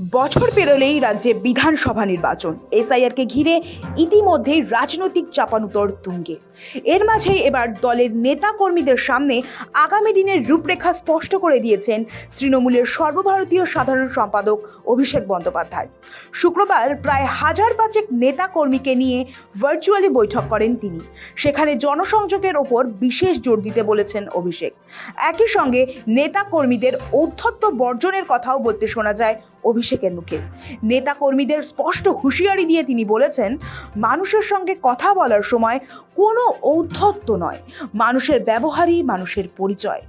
বছর পেরোলেই রাজ্যে বিধানসভা নির্বাচন। এসআইআরকে ঘিরে ইতিমধ্যেই রাজনৈতিক চাপানুতর তুঙ্গে। এর মাঝেই এবার দলের নেতা কর্মীদের সামনে আগামী দিনের রূপরেখা স্পষ্ট করে দিয়েছেন তৃণমূলের সর্বভারতীয় সাধারণ সম্পাদক অভিষেক বন্দ্যোপাধ্যায়। শুক্রবার প্রায় হাজার পাঁচেক নেতা কর্মীকে নিয়ে ভার্চুয়ালি বৈঠক করেন তিনি। সেখানে জনসংযোগের ওপর বিশেষ জোর দিতে বলেছেন অভিষেক। একই সঙ্গে নেতা কর্মীদের ঔদ্ধত্য বর্জনের কথাও বলতে শোনা যায় অভিষেকের মুখে। নেতা কর্মীদের স্পষ্ট হুঁশিয়ারি দিয়ে তিনি বলেছেন, মানুষের সঙ্গে কথা বলার সময় কোনো ঔদ্ধত্য নয়। মানুষের ব্যবহারই মানুষের পরিচয়।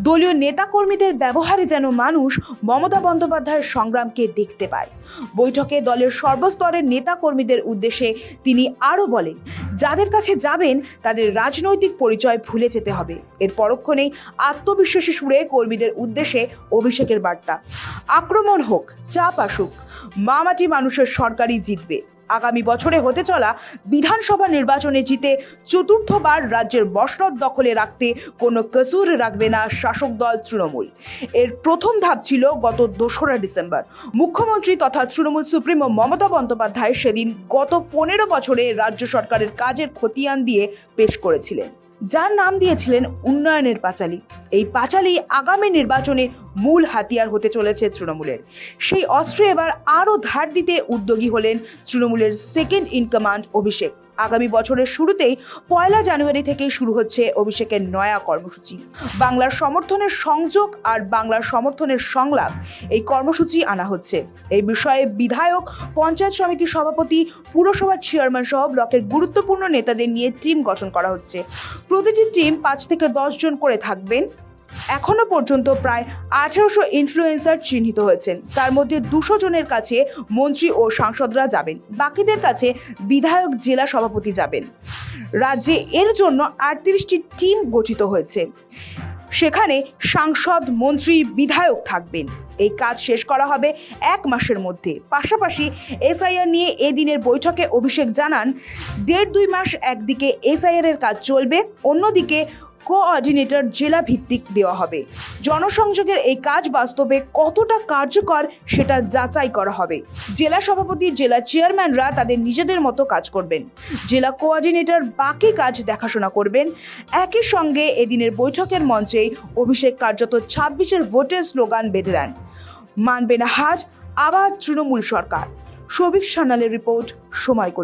দলীয় নেতাকর্মীদের ব্যবহারে যেন মানুষ মমতা বন্দ্যোপাধ্যায়ের সংগ্রামকে দেখতে পায়। বৈঠকে দলের সর্বস্তরের নেতাকর্মীদের উদ্দেশ্যে তিনি আরও বলেন, যাদের কাছে যাবেন, তাদের রাজনৈতিক পরিচয় ভুলে যেতে হবে। এর পরক্ষণেই আত্মবিশ্বাসী সুরে কর্মীদের উদ্দেশ্যে অভিষেকের বার্তা। আক্রমণ হোক, চাপ আসুক, মামাটি মানুষের সরকারই জিতবে। আগামী বছরে হতে চলা বিধানসভা নির্বাচনে জিতে চতুর্থবার রাজ্যের বসরত দখলে রাখতে কোনো কসুর রাখবে না শাসক দল তৃণমূল। এর প্রথম ধাপ ছিল গত দোসরা ডিসেম্বর। মুখ্যমন্ত্রী তথা তৃণমূল সুপ্রিমো মমতা বন্দ্যোপাধ্যায় সেদিন গত পনেরো বছরে রাজ্য সরকারের কাজের খতিয়ান দিয়ে পেশ করেছিলেন। যার নাম দিয়েছিলেন উন্নয়নের পাঁচালী। এই পাঁচালী আগামী নির্বাচনে মূল হাতিয়ার হতে চলেছে তৃণমূলের। সেই অস্ত্রে এবার আরও ধার দিতে উদ্যোগী হলেন তৃণমূলের সেকেন্ড ইন কমান্ড অভিষেক। আগামী বছরের শুরুতেই পয়লা জানুয়ারি থেকে শুরু হচ্ছে অভিষেকের নয়া কর্মসূচি। বাংলার সমর্থনের সংযোগ আর বাংলার সমর্থনের সংলাপ এই কর্মসূচি আনা হচ্ছে। এই বিষয়ে বিধায়ক, পঞ্চায়েত সমিতির সভাপতি, পুরসভার চেয়ারম্যান সহ ব্লকের গুরুত্বপূর্ণ নেতাদের নিয়ে টিম গঠন করা হচ্ছে। প্রতিটি টিম পাঁচ থেকে দশ জন করে থাকবেন। এখনও পর্যন্ত প্রায় আঠেরোশো ইনফ্লুয়েন্সার চিহ্নিত হয়েছেন। তার মধ্যে দুশো জনের কাছে মন্ত্রী ও সাংসদরা যাবেন। বাকিদের কাছে বিধায়ক, জেলা সভাপতি যাবেন। রাজ্যে এর জন্য আটত্রিশটি টিম গঠিত হয়েছে। সেখানে সাংসদ, মন্ত্রী, বিধায়ক থাকবেন। এই কাজ শেষ করা হবে এক মাসের মধ্যে। পাশাপাশি এসআইআর নিয়ে এদিনের বৈঠকে অভিষেক জানান, দেড় দুই মাস একদিকে এসআইআর এর কাজ চলবে, অন্যদিকে কোঅর্ডিনেটর জেলা ভিত্তিক দেওয়া হবে। জনসংযোগের এই কাজ বাস্তবে কতটা কার্যকর সেটা যাচাই করা হবে। জেলা সভাপতি, জেলা চেয়ারম্যানরা তাদের নিজেদের মতো কাজ করবেন। জেলা কোঅর্ডিনেটর বাকি কাজ দেখাশোনা করবেন। একই সঙ্গে এদিনের বৈঠকের মঞ্চে অভিষেক কার্যত ছাব্বিশের ভোটের স্লোগান বেঁধে দেন। মানবে না হার, আবার তৃণমূল সরকার। সবিক সান্যালের রিপোর্ট, সময় কলকাতা।